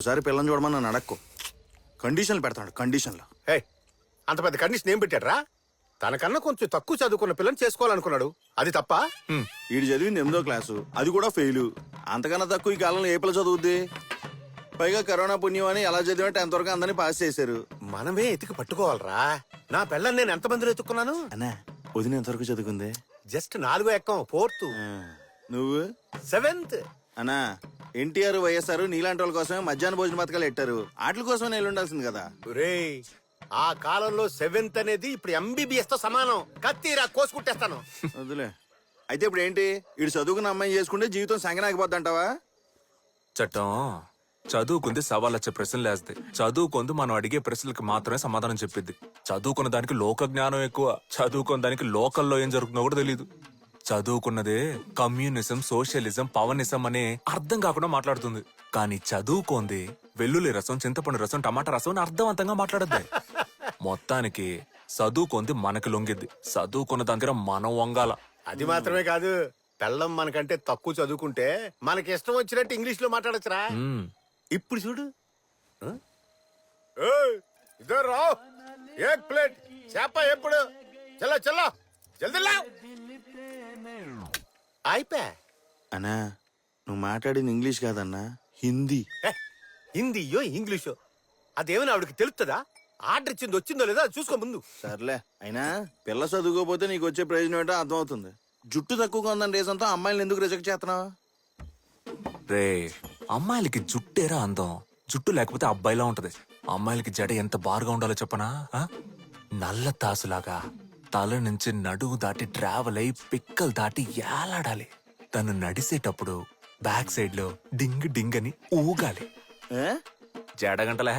ఒకసారి పిల్లని చూడమని నన్ను అడక్కు. కండిషన్లు పెడతాడు కండిషన్లు. హే అంత పెద్ద కండిషన్ ఏం పెట్టాడ్రా? తనకన్నా కొంచెం తక్కువ చదువుకున్న పిల్లని చేసుకోవాలనుకున్నాడు. అది తప్ప? వీడు చదివింది ఎనిమిదో క్లాసు. అది కూడా ఫెయిల్. అంతకన్నా తక్కువ ఈ కాలంలో ఏ పిల్ల చదువుద్ది? పైగా కరోనా పుణ్యం అని ఎలా చదివా టెన్త్ వరకు అందరినీ పాస్ చేశారు. మనమే ఎతికి పట్టుకోవాలరా? నా పిల్లని నేను ఎంతమందిలో ఎత్తుకున్నాను అన్నా వదిన ఎంతవరకు చదువుకుంది? జస్ట్ నాలుగో ఎక్కం ఫోర్త్. నువ్వు? సెవెంత్. అన్నా ఎన్టీఆర్ వైఎస్ఆర్ నీలాంటి వాళ్ళ కోసమే మధ్యాహ్న భోజన పథకాలు పెట్టారు. వాటి కోసమే నేను ఉండాల్సింది కదా. రే ఆ కాలంలో సెవెంత్ అనేది ఇప్పుడు ఎంబీబీఎస్తో సమానం. కత్తిరా కోసుకుంటేస్తాను వదిలే అయితే ఇప్పుడు ఏంటి? వీడు చదువుకున్న అమ్మాయి చేసుకుంటే జీవితం సంగనాగిపోద్ది అంటావా చట్టం. చదువుకుంది సవాళ్ళొచ్చే ప్రశ్నలు వేస్తాయి చదువుకుంది మనం అడిగే ప్రశ్నలకు మాత్రమే సమాధానం చెప్పిద్ది. చదువుకున్న దానికి లోక జ్ఞానం ఎక్కువ. చదువుకున్న దానికి లోకల్లో ఏం జరుగుతుందో కూడా తెలియదు చదువుకున్నదే కమ్యూనిజం సోషలిజం పవనిజం అనే అర్థం కాకుండా మాట్లాడుతుంది. కానీ చదువుకోంది వెల్లుల్లి రసం చింతపండు రసం టమాటా రసం అని అర్థవంతంగా మాట్లాడద్ది. మొత్తానికి చదువుకుంది మనకి లొంగిద్ది. చదువుకున్న దగ్గర మనం వంగాల. అది మాత్రమే కాదు పెళ్ళం మనకంటే తక్కువ చదువుకుంటే మనకి ఇష్టం వచ్చినట్టు ఇంగ్లీష్లో మాట్లాడచ్చురా. ఇప్పుడు చూడు. ఇదో రావ్ ఏక్ ప్లేట్. చేప ఎప్పుడు? చల్ల చల్ల. జల్దీ లావ్ అయిపోయా అన్నా నువ్వు మాట్లాడింది ఇంగ్లీష్ కాదన్నా హిందీ. ఏ, హిందీయో ఇంగ్లీషో? అదేమైనా ఆవిడకి తెలుస్తుందా ఆర్డర్ ఇచ్చింది వచ్చిందో లేదో అది చూసుకో ముందు. సర్లే అయినా పిల్ల చదువుకోపోతే నీకు వచ్చే ప్రయోజనం ఏంటో అర్థమవుతుంది. జుట్టు తక్కువగా ఉందని రీజన్తో అమ్మాయిలను ఎందుకు రిజెక్ట్ చేస్తున్నావు? రే అమ్మాయిలకి జుట్టేరా అందం? జుట్టు లేకపోతే అబ్బాయిలా ఉంటది. అమ్మాయిలకి జడ ఎంత బారుగా ఉండాలో చెప్పనా ఆ? నల్ల తాసులాగా. తల నుంచి నడువు దాటి ట్రావెల్ అయి పిక్కలు దాటి ఏలాడాలి. తను నడిసేటప్పుడు బ్యాక్ సైడ్లో డింగ్ డింగ్ అని ఊగాలి? జడగంటలే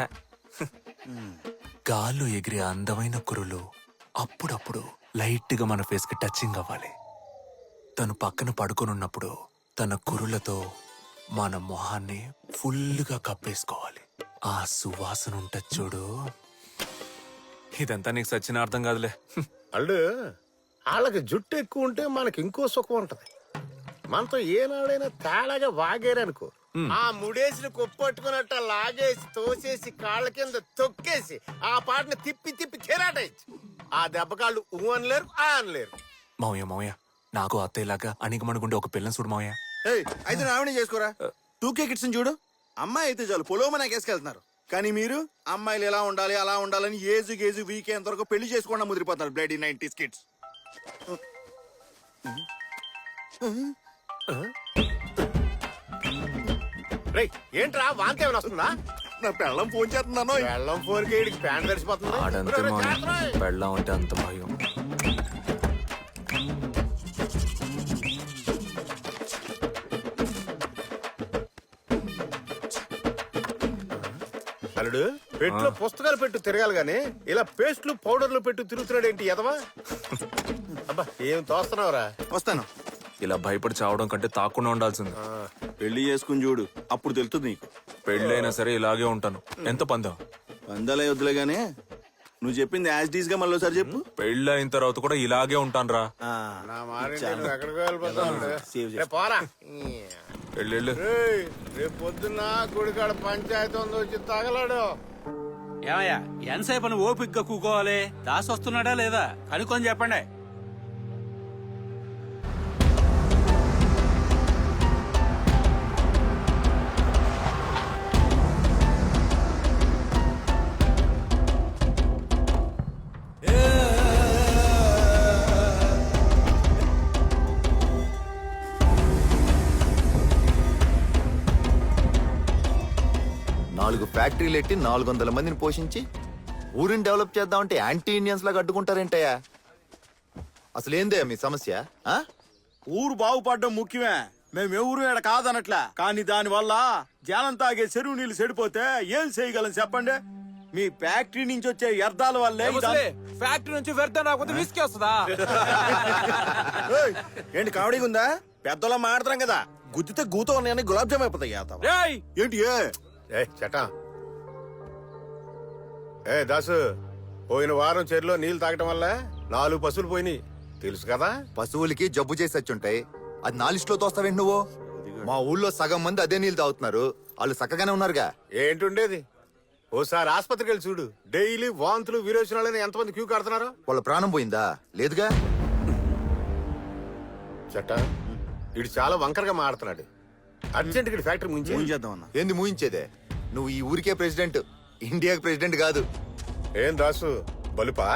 గాల్లో ఎగిరే అందమైన కురులు అప్పుడప్పుడు లైట్గా మన ఫేస్కి టచింగ్ అవ్వాలి. తను పక్కన పడుకొనున్నప్పుడు తన కురులతో మన మొహాన్ని ఫుల్గా కప్పేసుకోవాలి. ఆ సువాసన ఉంటది చూడు. ఇదంతా నీకు సచిన అర్థం కాదులే. అల్లు వాళ్ళకి జుట్టు ఎక్కువ ఉంటే మనకి ఇంకో సుఖం ఉంటది. మనతో ఏనాడైనా తేడాగా వాగేరనుకో. ఆ ముడేసిన కొప్పట్టుకున్నట్ట లాగేసి తోసేసి కాళ్ళ కింద తొక్కేసి ఆ పాటని తిప్పి తిప్పి కెరాటేయచ్చు ఆ దెబ్బ కాళ్ళు ఊ అనలేరు ఆ అనలేరు. మావయ్య మావయ్య నాకు అత్తయ్యలాగా అణిగమణుగుండే ఒక పిల్లని చూడు మావయ్య. ఏయ్, అయితే రావణి చేసుకోరా? టూ కే కిడ్స్ చూడు. అమ్మాయి అయితే చాలు పొలోమ నాకేసుకెళ్తున్నారు కానీ మీరు అమ్మాయిలు ఎలా ఉండాలి అలా ఉండాలని ఏజు గేజు వీకే వరకు పెళ్ళి చేసుకోకుండా ముదిరిపోతారు బ్లడ్ నైన్టీస్ కిడ్స్. రేయ్ ఏంట్రా వాంతి ఏమైనా వస్తుందా? నా పెళ్ళం ఫోన్ చేస్తున్నాను? వెళ్ళం ఫోర్ కేడికి ప్యాంట్ తడిసిపోతుంది ఆడంతే. పెళ్ళం అంటే అంత భయం. అల్లుడు పెట్టులో పుస్తకాలు పెట్టు తిరగాలి గాని ఇలా పేస్ట్లు పౌడర్లు పెట్టు తిరుగుతున్నాడు ఏంటి ఎదవా అబ్బా ఏం తోస్తున్నావురా? వస్తాను. ఇలా భయపడి చావడం కంటే తాకుండా ఉండాల్సింది. పెళ్ళి చేసుకుని చూడు అప్పుడు తెలుస్తుంది నీకు. పెళ్ళైనా సరే ఇలాగే ఉంటాను. ఎంత పందం? వందలే వద్దులే గానీ నువ్వు చెప్పింది యాజ్ డీస్గా మళ్ళీ ఒకసారి చెప్పు. పెళ్ళి అయిన తర్వాత కూడా ఇలాగే ఉంటానురా. ఆ, నా మారింటి నువ్వు ఎక్కడికో వెళ్ళిపోతావు? అల్లుడు. సేవ్ రేపు పోరా. పెళ్ళిళ్ళు రేయ్, రేపు పొద్దున్న గుడికాడ పంచాయతీ ఉంది వచ్చి తగలాడు. ఏమయ్యా ఎంతసేపు అని ఓపిగ్గా కూకోవాలి? దాసి వస్తున్నాడా లేదా? కనుక్కొని చెప్పండి. నాలుగు ఫ్యాక్టరీలు ఎట్టి నాలుగు వందల మందిని పోషించి ఊరిని డెవలప్ చేద్దామంటే యాంటీ ఇండియన్స్ లాగా అడ్డుకుంటారేంటయ్యా? అసలు ఏందయ్యా మీ సమస్య ఆ? ఊరు బాగుపడడం ముఖ్యమే. మేము ఎవరు ఇక్కడ కాదనట్లే. కానీ దాని వల్ల జనం తాగే చెరువు నీళ్ళు చెడిపోతే ఏం చేయగలం చెప్పండి? మీ ఫ్యాక్టరీ నుంచి వచ్చే వ్యర్థాల వల్లే ఇదంతా- ఫ్యాక్టరీ నుంచి వ్యర్థం రాకపోతే విసికి వస్తుందా? ఏయ్, ఏంటి కామెడీగా ఉందా పెద్దలో మాడతాం కదా. గుద్దితే గూతో ఉన్నాయని గులాబ్ జామ్ అయిపోతాయి. రేయ్ ఏంటి ఏ? ఏ చటా ఏ దాసు పోయిన వారం చెరులో నీళ్ళు తాగటం వల్ల నాలుగు పశువులు పోయినాయి. తెలుసు కదా? పశువులకి జబ్బు చేసి వచ్చుంటాయి. అది నా లిస్టులో తోస్తావేంటి నువ్వు? మా ఊళ్ళో సగం మంది అదే నీళ్ళు తాగుతున్నారు. వాళ్ళు చక్కగానే ఉన్నారుగా. ఏంటుండేది? ఓసారి ఆసుపత్రికి వెళ్ళి చూడు. డైలీ వాంతులు విరోచనాలని ఎంతమంది క్యూ కడుతున్నారు? వాళ్ళ ప్రాణం పోయిందా? లేదుగా? చట్ట. ఇడు చాలా వంకరగా మాడుతున్నాడు అర్జెంట్ ఇటు ఫ్యాక్టరీ ముంచి చేద్దాం అన్న. ఏంది మూయించేదే నువ్వు ఈ ఊరికే ప్రెసిడెంట్ ఇండియాకి ప్రెసిడెంట్ కాదు. ఏం దాసు బలుపా?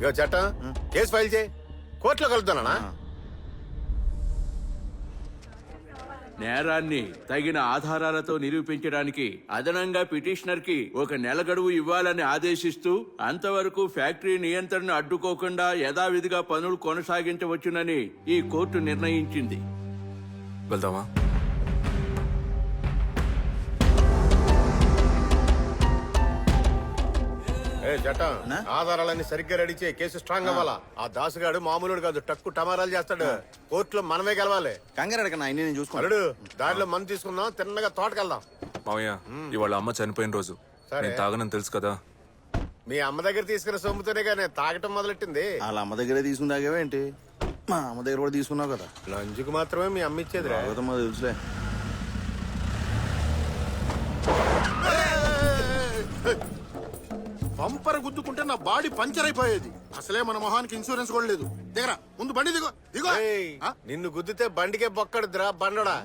ఇక చట్ట కేసు ఫైల్ చేయి. కోర్టులో కలుద్దానా నేరాన్ని తగిన ఆధారాలతో నిరూపించడానికి అదనంగా పిటిషనర్కి ఒక నెల గడువు ఇవ్వాలని ఆదేశిస్తూ అంతవరకు ఫ్యాక్టరీ నియంత్రణ అడ్డుకోకుండా యథావిధిగా పనులు కొనసాగించవచ్చునని ఈ కోర్టు నిర్ణయించింది. వెళ్దామా? చట్ట ఆధారాలన్నీ సరిగ్గా రెడీ చేయి కేసు స్ట్రాంగ్ అవ్వాలా? ఆ దాసుగాడు మామూలుడు కాదు టక్కు టమారాలు చేస్తాడు. కోర్టులో మనమే గెలవాలి. కంగారు అడగ అన్ని నేను అల్లుడు దారిలో మందు తీసుకుందాం తిన్నగా తోటకెళ్దాం. మావయ్య ఇవాళ అమ్మ చనిపోయిన రోజు. సరే. నేను తాగనని తెలుసు కదా. మీ అమ్మ దగ్గర తీసుకున్న సొమ్ముతోనే కానీ తాగటం మొదలెట్టింది. వాళ్ళ అమ్మ దగ్గరే తీసుకుందాగేంటి మా అమ్మ దగ్గర కూడా తీసుకున్నావు కదా. లంచుకు మాత్రమే మీ అమ్మ ఇచ్చేది తెలుసులే. గుద్దుకుంటే నా బాడీ పంచర్ అయిపోయేది అసలే మన మొహానికి ఇన్సూరెన్స్ కూడా లేదు దిగరా ముందు బండి దిగో దిగో ఆ? నిన్ను గుద్దితే బండికే బొక్కడుద్రా బండడా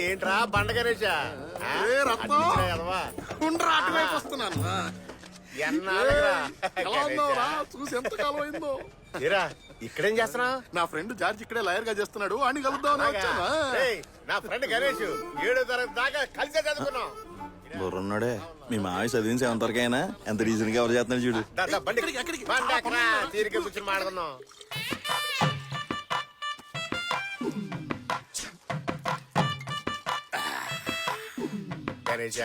ఏంట్రా బండ గణేషా ఆ? ఏ రత్నం? అడ్డించినా కదవా? ఉండ్రా, అటువైపు వస్తున్నాను ఆ. ఎన్నాళ్ళురా? ఎలా ఉన్నావురా? గణేషా. చూసి ఎంత కాలం అయిందో ఏరా ఇక్కడేం చేస్తున్నా నా ఫ్రెండ్ జార్జ్ ఇక్కడే లాయర్గా చేస్తున్నాడు అని వచ్చాను ఆ. నా ఫ్రెండ్ గణేష్ ఏడో తరగతి దాకా కలిసే చదువుకున్నాం బుర్రున్నాడే. మీ మావి వరకు అయినా? ఎంత రీజన్గా ఎవరు చేస్తున్నాడు చూడు. గణేష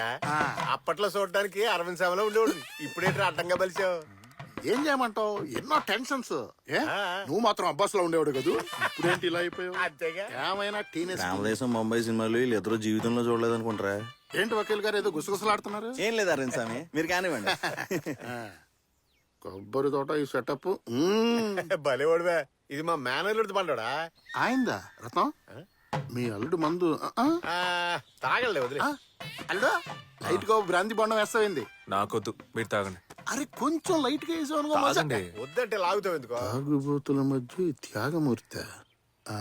అప్పట్లో చూడడానికి అరవింద్ సేవలో ఉండేవాడు. ఇప్పుడేంటి అడ్డంగా బలిచావు ఏం చేయమంటావు? ఎన్నో టెన్షన్స్. ఏ. నువ్వు మాత్రం అబ్బాస్లో ఉండేవాడు కదూ? ఇప్పుడేంటి ఇలా అయిపోయావు? ఏమైనా టీనేజ్ రామదేశం ముంబై సినిమాలు వీళ్ళు ఇద్దరు జీవితంలో చూడలేదు అనుకుంటారా ఏంటి వకీల్ గారు ఏదో గుసగుసలాడుతున్నారు? ఏం లేదు అరవింద్ స్వామి మీరు కానివ్వండి. కొబ్బరి తోట ఈ సెటప్ భలేవాడువే ఇది మా మేనేజర్ పండుడా ఆయిందా రత్నం? మీ అల్లుడు మందు. తాగలే వదిలే. అల్లుడు లైట్గా బ్రాంతి బండం వేస్తావేంది? నాకొద్దు మీరు తాగండి. అరే కొంచెం లైట్గా వేసావు అనుకో వద్దంటే లాగుతావు ఎందుకో? తాగుబోతుల మధ్య త్యాగమూర్తి. ఆ,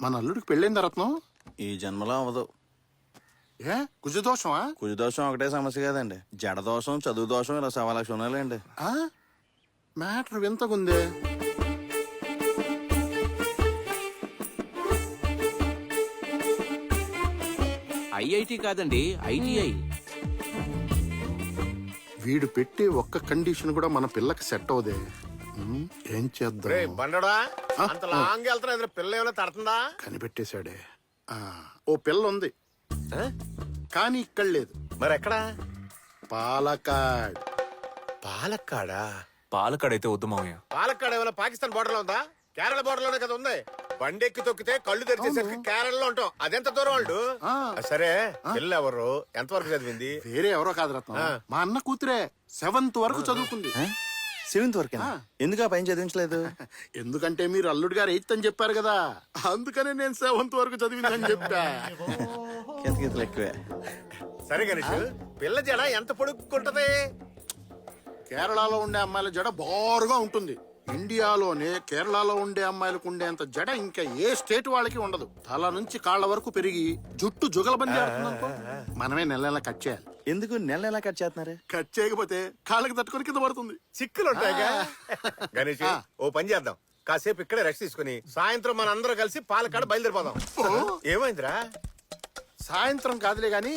మన అల్లుడికి పెళ్ళైందా రత్నం? ఈ జన్మలో అవ్వదు. ఏ? కుజదోషమా కుజ దోషం ఒకటే సమస్య కాదండి. జడ దోషం చదువు దోషం ఇలా సవా లక్ష ఉన్నాయండి ఆ? మ్యాటర్ వింతకుందే ఐఐటి కాదండి ఐటీఐ. వీడు పెట్టే ఒక్క కండిషన్ కూడా మన పిల్లకి సెట్ అవదే ఏం చేద్దాం? బండడా అంత లాంగ్ వెళ్తున్నా ఎదురు పిల్ల ఏమైనా తడుతుందా? కనిపెట్టేశాడే. ఆ, ఓ పిల్ల ఉంది? కానీ ఇక్కడ లేదు. మరి ఎక్కడా పాలకాడ్? పాలక్కాడా పాలకాడైతే వద్దు మావయ్య పాలక్కాడ ఏమైనా పాకిస్తాన్ బోర్డర్లో ఉందా? కేరళ బోర్డర్లోనే కదా ఉంది. బండి ఎక్కి తొక్కితే కళ్ళు తెరిచేసరికి కేరళలో ఉంటాం. అదెంత దూరం వాళ్ళు? ఆ. సరే పిల్ల ఎవరు ఎంతవరకు చదివింది? వేరే ఎవరో కాదు రత్నం. మా అన్న కూతురే సెవెంత్ వరకు చదువుకుంది సెవెంత్ వరకు ఎందుకు ఆ పైన చదివించలేదు? ఎందుకంటే మీరు అల్లుడు గారు ఎయిత్ అని చెప్పారు కదా. అందుకనే నేను సెవెంత్ వరకు చదివిందని చెప్పా. ఎక్కువే. సరే గణేష్ పిల్ల జడ ఎంత పొడుక్కుంటది? కేరళలో ఉండే అమ్మాయిల జడ బారుగా ఉంటుంది. ఇండియాలోనే కేరళలో ఉండే అమ్మాయిలకు ఉండేంత జడ ఇంకా ఏ స్టేట్ వాళ్ళకి ఉండదు. తల నుంచి కాళ్ళ వరకు పెరిగి జుట్టు జుగలబంది ఆడుతుందనుకో మనమే నెల నెల కట్ చేయాలి. ఎందుకు నెల నెల కట్ చేస్తున్నారు? కట్ చేయకపోతే కాళ్ళకి తట్టుకొని కింద పడుతుంది. చిక్కులు ఉంటాయిగా గణేష్ ఓ పని చేద్దాం. కాసేపు ఇక్కడే రెస్ట్ తీసుకుని సాయంత్రం మన అందరం కలిసి పాలకాడ బయలుదేరిపోదాం. ఏమైందిరా? సాయంత్రం కాదులే గాని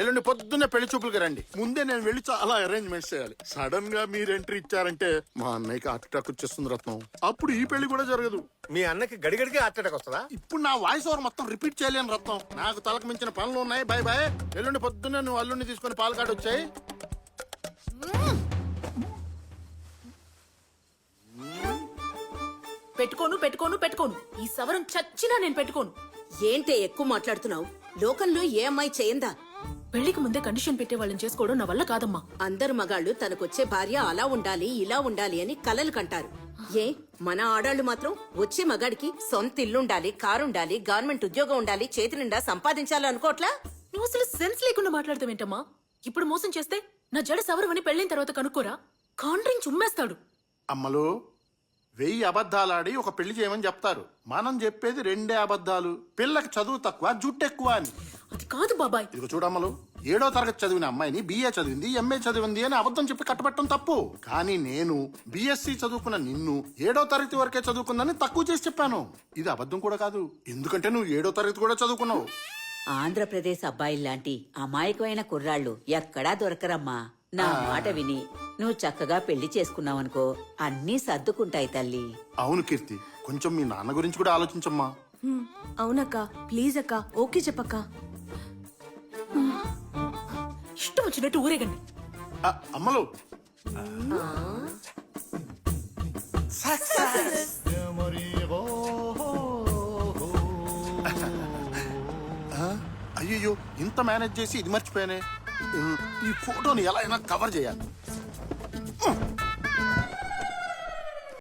ఎల్లుండి పొద్దున్నే పెళ్ళి చూపులకి రండి. ముందే నేను వెళ్ళి చాలా అరేంజ్మెంట్స్ చేయాలి. సడన్గా మీరు ఎంట్రీ ఇచ్చారంటే మా అన్నయ్యకి హార్ట్ అటాక్ వచ్చేస్తుంది రత్నం. అప్పుడు ఈ పెళ్ళి కూడా జరగదు. మీ అన్నకి గడిగడికి హార్ట్ అటాక్ వస్తుందా? ఇప్పుడు నా వాయిస్ ఓవర్ మొత్తం రిపీట్ చేయలేను రత్నం. నాకు తలకు మించిన పనులు ఉన్నాయి. బాయ్ బాయ్ ఎల్లుండి పొద్దున్నే నువ్వు అల్లుండి తీసుకొని పాలకాడు వచ్చాయి. పెట్టుకోను పెట్టుకోను పెట్టుకోను. ఈ సవరం చచ్చినా నేను పెట్టుకోను. ఏంటే ఎక్కువ మాట్లాడుతున్నావు? లోకంలో ఏ అమ్మాయి చేయందా పెళ్ళికి ముందే కండిషన్ పెట్టే వాళ్ళని చేసుకోవడం నా వల్ల కాదమ్మా. అందరు మగాళ్ళు తనకొచ్చే భార్య అలా ఉండాలి ఇలా ఉండాలి అని కలలు కంటారు. ఏ? మన ఆడాళ్ళు మాత్రం వచ్చే మగాడికి సొంత ఇల్లుండాలి కారుండాలి గవర్నమెంట్ ఉద్యోగం ఉండాలి చేతి నిండా సంపాదించాలి అనుకోట్లా నువ్వు అసలు సెన్స్ లేకుండా మాట్లాడతావేంటమ్మా ఇప్పుడు మోసం చేస్తే నా జడ సవరమని పెళ్ళైన తర్వాత కనుక్కోరా? కాండ్రింగ్ చుమ్మేస్తాడు. అమ్మలు వెయ్యి అబద్ధాలాడి ఒక పెళ్ళి చేయమని చెప్తారు. మనం చెప్పేది రెండే అబద్ధాలు. పిల్లకి చదువు తక్కువ జుట్టు ఎక్కువ అని. అది కాదు బాబాయ్. ఇదిగో చూడమ్మలు ఏడో తరగతి చదివిన అమ్మాయిని బిఏ చదివింది ఎంఏ చదివింది అని అబద్ధం చెప్పి కట్టబెట్టడం తప్పు. కానీ నేను బిఎస్సి చదువుకున్న నిన్ను ఏడో తరగతి వరకే చదువుకుందని తక్కువ చేసి చెప్పాను. ఇది అబద్ధం కూడా కాదు. ఎందుకంటే నువ్వు ఏడో తరగతి కూడా చదువుకున్నావు. ఆంధ్రప్రదేశ్ అబ్బాయిల్లాంటి అమాయకమైన కుర్రాళ్ళు ఎక్కడా దొరకరమ్మా. నా మాట విని నువ్వు చక్కగా పెళ్ళి చేసుకున్నావనుకో అన్నీ సర్దుకుంటాయి తల్లి. అవును కీర్తి. కొంచెం మీ నాన్న గురించి కూడా ఆలోచించమ్మా. అవునక్క. ప్లీజ్ అక్క. ఓకే చెప్పక్క. ఇష్టం వచ్చినట్టు ఊరేగండి. ఆ, అమ్మలు. ఆ, అయ్యయ్యో ఇంత మేనేజ్ చేసి ఇది మర్చిపోయానే. ఈ ఫోటోని ఎలా అయినా కవర్ చేయాలి.